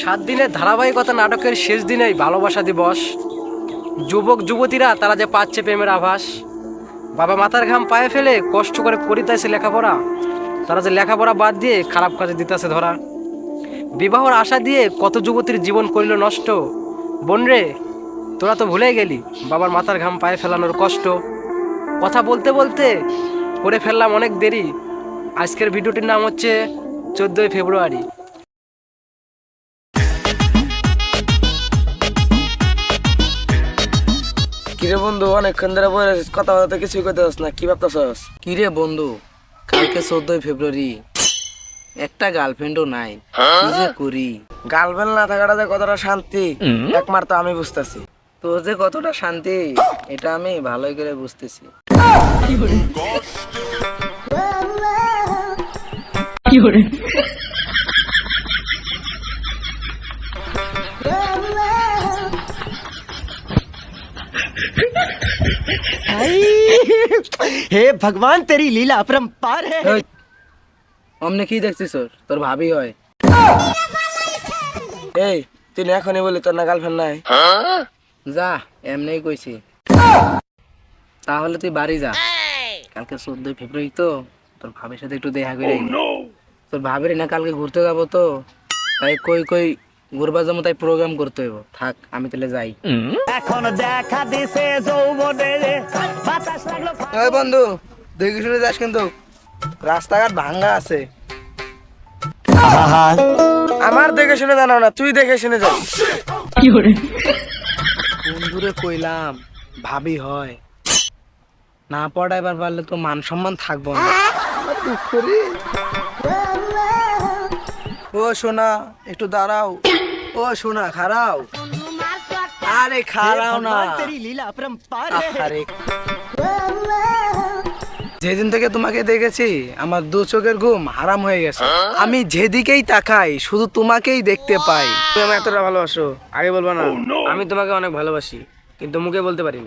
সাত দিনের ধারাবাহিকতা নাটকের শেষ দিনেই ভালোবাসা দিবস। যুবক, যুবতীরা তারা যে পাচ্ছে প্রেমের আভাস। বাবা মাথার ঘাম পায়ে ফেলে কষ্ট করে করিতেছে লেখাপড়া। তারা যে লেখাপড়া বাদ দিয়ে খারাপ কাজে দিতেছে ধরা। বিবাহর আশা দিয়ে কত যুবতীর জীবন করিল নষ্ট। বোন রে, তোরা তো ভুলে গেলি বাবার মাথার ঘাম পায়ে ফেলানোর কষ্ট। কথা বলতে বলতে করে ফেললাম অনেক দেরি। আজকের ভিডিওটির নাম হচ্ছে চোদ্দোই ফেব্রুয়ারি। কিরে বন্ধু অনেকক্ষণ ধরে বলে কথা বলতে কিছুই করতে না কি ভাবতেছস? কিরে বন্ধু কালকে চোদ্দই ফেব্রুয়ারি একটা গার্লফ্রেন্ডও নাই কি যে করি? গার্লফ্রেন্ড না থাকাটা যে কতটা শান্তি একমাত্র আমি বুঝতেছি। তোর যে কতটা শান্তি এটা আমি ভালোই করে বুঝতেছি। হে ভগবান তেরি লীলা অপরম্পার হে অমনে কি দেখছিস তোর ভাবি হয় এই তুই এখনই বলি তোর নাগাল গার্লফ্রেন্ড নাই যা এমনিই কইছি তাহলে তুই বাড়ি যা কালকে চোদ্দই ফেব্রুয়ারি তো তোর ভাবির সাথে একটু দেখা করে তোর ভাবির না কালকে ঘুরতে যাব তো তাই কই কই ঘুরবা যাব তাই প্রোগ্রাম করতে হইব। থাক আমি তাহলে যাই। ওই বন্ধু দেখে শুনে যাস কিন্তু। রাস্তাঘাট ভাঙ্গা আছে। আমার দেখে শুনে জানো না তুই দেখে শুনে যাস। বন্ধুরে কইলাম ভাবি হয়। না পড়াইবার পারলে তো মান সম্মান থাকব না। ও সোনা একটু দাঁড়াও। ও সোনা খারাও। আরে খারাও না। আরে যেদিন থেকে তোমাকে দেখেছি আমার দু চোখের ঘুম হারাম হয়ে গেছে। আমি যেদিকেই তাকাই শুধু তোমাকেই দেখতে পাই। তুমি আমাকে এতটা ভালোবাসো আগে বলব না। oh, আমি তোমাকে অনেক ভালোবাসি কিন্তু মুখে বলতে পারি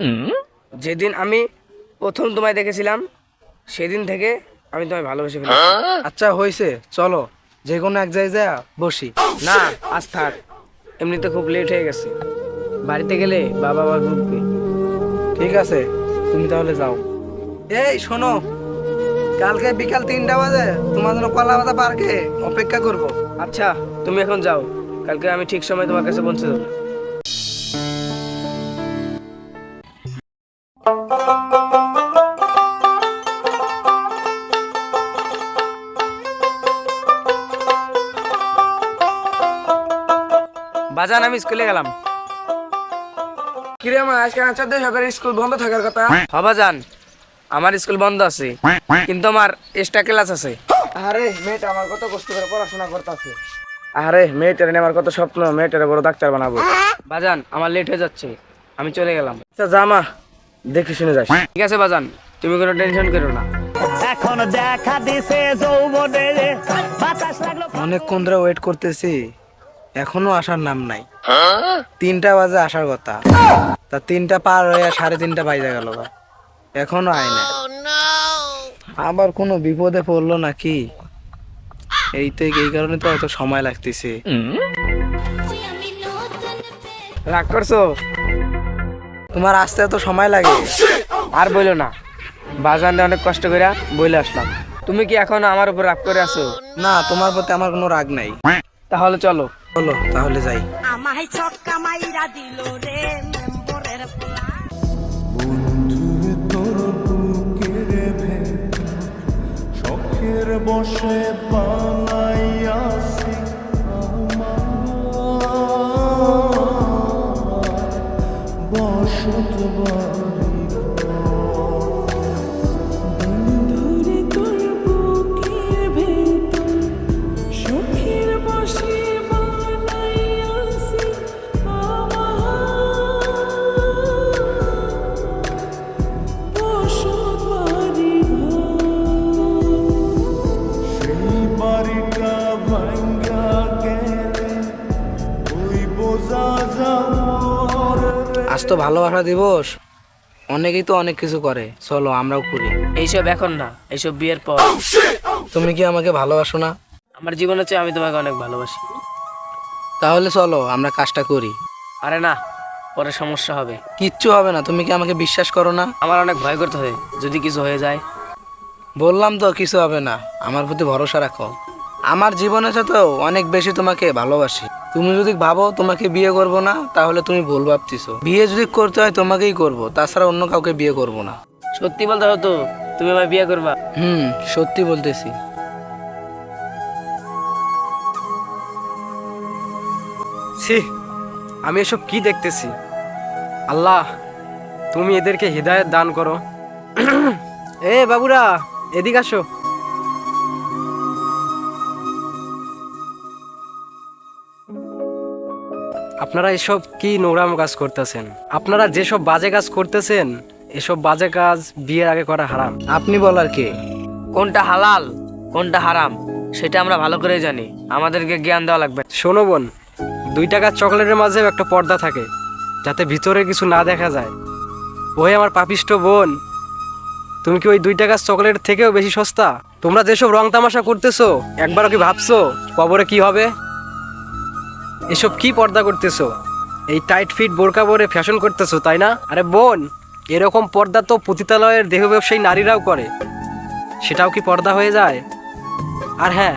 যেদিন আমি প্রথম তোমায় দেখেছিলাম সেদিন থেকে আমি তোমায় ভালোবাসি আচ্ছা হয়েছে চলো যে কোনো এক জায়গায় বসি। oh, না আজ থাক। এমনিতে খুব লেট হয়ে গেছে। বাড়িতে গেলে বাবা আবার ঘুরবে ঠিক আছে তুমি তাহলে যাও। এই শোনো। কালকে বিকাল তিনটা বাজে তোমার জন্য কলাপাতা পার্কে অপেক্ষা করব। আচ্ছা তুমি এখন যাও। কালকে আমি ঠিক সময় তোমার কাছে পৌঁছে দেবো বাজান আমি স্কুলে গেলাম। কিরে মা আজকে সরকারি স্কুল বন্ধ থাকার কথা? হবা যান আমার স্কুল বন্ধ আছে কিন্তু আমার এক্সট্রা ক্লাস আছে। আরে মেয়েটা আমার কত কষ্ট করে পড়াশোনা করতেছে। আরে মেয়েটার আমার কত স্বপ্ন মেয়েটারে বড় ডাক্তার বানাবো। বাজান আমার লেট হয়ে যাচ্ছে আমি চলে গেলাম। আচ্ছা জামা দেখে শুনে যাস। ঠিক আছে বাজান তুমি কোনো টেনশন করো না। অনেকক্ষণ ধরে ওয়েট করতেছি। এখনও আসার নাম নাই। তিনটা বাজে আসার কথা। তা তিনটা পার হয়ে সাড়ে তিনটা বাজে গেল। এখনও আয় না আবার কোনো বিপদে পড়ল নাকি? এই তো এই কারণে তো এত সময় লাগতেছে। রাগ করছ? তোমার আসতে এত সময় লাগে? আর বইলো না। বাজারে অনেক কষ্ট করে বইলে আসলাম। তুমি কি এখন আমার উপর রাগ করে আছো? না তোমার প্রতি আমার কোনো রাগ নাই। তাহলে চলো। চলো তাহলে যাই। আমায় ছক্কা মাইরা দিল রে মেম্বরের পোলা। শখের বসে বানাইয়াছি আজ তো ভালোবাসা দিবস। অনেকেই তো অনেক কিছু করে। চলো আমরাও করি। এইসব এখন না এইসব বিয়ের পর। তুমি কি আমাকে ভালোবাসো না? আমার জীবনের চেয়ে আমি তোমাকে অনেক ভালোবাসি। তাহলে চলো আমরা কাজটা করি। আরে না পরে সমস্যা হবে। কিচ্ছু হবে না তুমি কি আমাকে বিশ্বাস করো না? আমার অনেক ভয় করতে হয় যদি কিছু হয়ে যায়। বললাম তো কিছু হবে না। আমার প্রতি ভরসা রাখো। আমার জীবনের সাথেও অনেক বেশি তোমাকে ভালোবাসি। তুমি যদি ভাবো তোমাকে বিয়ে করব না তাহলে তুমি ভুল ভাবতেছো। বিয়ে যদি করতে হয় তোমাকেই করব তাছাড়া অন্য কাউকে বিয়ে করব না। সত্যি বলতে হতো তুমি আমায় বিয়ে করবা? হুম সত্যি বলতেছি। ছি আমি এসব কি দেখতেছি? আল্লাহ তুমি এদেরকে হৃদায়ত দান করো। এ বাবুরা এদিক আসো। আপনারা এসব কি নোংরাম কাজ করতেছেন? আপনারা যেসব বাজে কাজ করতেছেন এসব বাজে কাজ বিয়ের আগে করা হারাম। আপনি বলার কে? কোনটা হালাল কোনটা হারাম সেটা আমরা ভালো করে জানি। আমাদেরকে জ্ঞান দেওয়া লাগবে। শোনো বোন দুই টাকার চকলেটের মাঝেও একটা পর্দা থাকে যাতে ভিতরে কিছু না দেখা যায়। ওই আমার পাপিষ্ট বোন তুমি কি ওই দুই টাকার চকলেট থেকেও বেশি সস্তা? তোমরা যেসব রং তামাশা করতেছো একবারও কি ভাবছ কবরে কি হবে? এসব কি পর্দা করতেছো? এই টাইট ফিট বোরকা পরে ফ্যাশন করতেছো তাই না? আরে বোন এরকম পর্দা তো পতিতালয়ের দেহ ব্যবসায়ী নারীরাও করে। সেটাও কি পর্দা হয়ে যায়? আর হ্যাঁ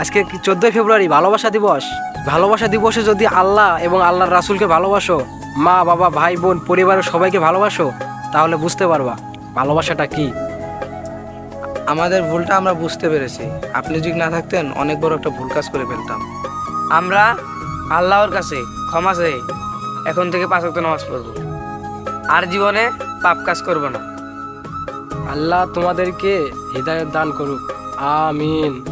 আজকে কি চোদ্দোই ফেব্রুয়ারি ভালোবাসা দিবস? ভালোবাসা দিবসে যদি আল্লাহ এবং আল্লাহর রাসূলকে ভালোবাসো মা বাবা ভাই বোন পরিবারের সবাইকে ভালোবাসো তাহলে বুঝতে পারবা ভালোবাসাটা কি। আমাদের ভুলটা আমরা বুঝতে পেরেছি। আপনি যদি না থাকতেন অনেক বড় একটা ভুল কাজ করে ফেলতাম। আমরা আল্লাহর কাছে ক্ষমা চাই। এখন থেকে পাঁচ ওয়াক্ত নামাজ পড়ব। আর জীবনে পাপ কাজ করব না। আল্লাহ তোমাদেরকে হৃদায়ত দান করুক। আমিন।